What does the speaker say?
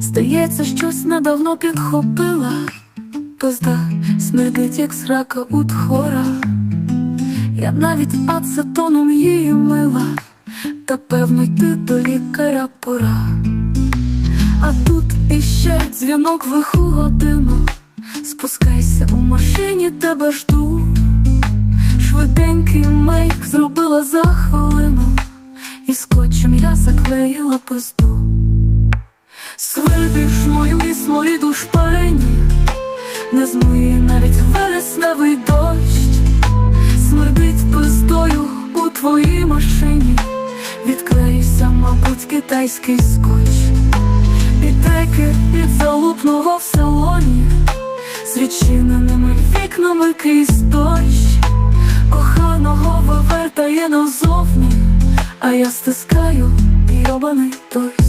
Здається, щось недавно підхопила, пизда смердить, як срака у тхора. Я навіть ацетоном її мила, та певно йти до лікаря пора. А тут іще дзвінок в лиху годину. Спускайся у машині, тебе жду. Швиденький мейк зробила за хвилину, і скотчем я заклеїла пизду. Свирбіш мою і сморіду шпарені, не змиє навіть вересневий дощ, смердить пиздою у твоїй машині, відклеївся, мабуть, китайський скотч, Підтеки від залупного в салоні, з відчиненими вікнами крізь дощ, коханого вивертає назовні, а я стискаю йобаний скотч.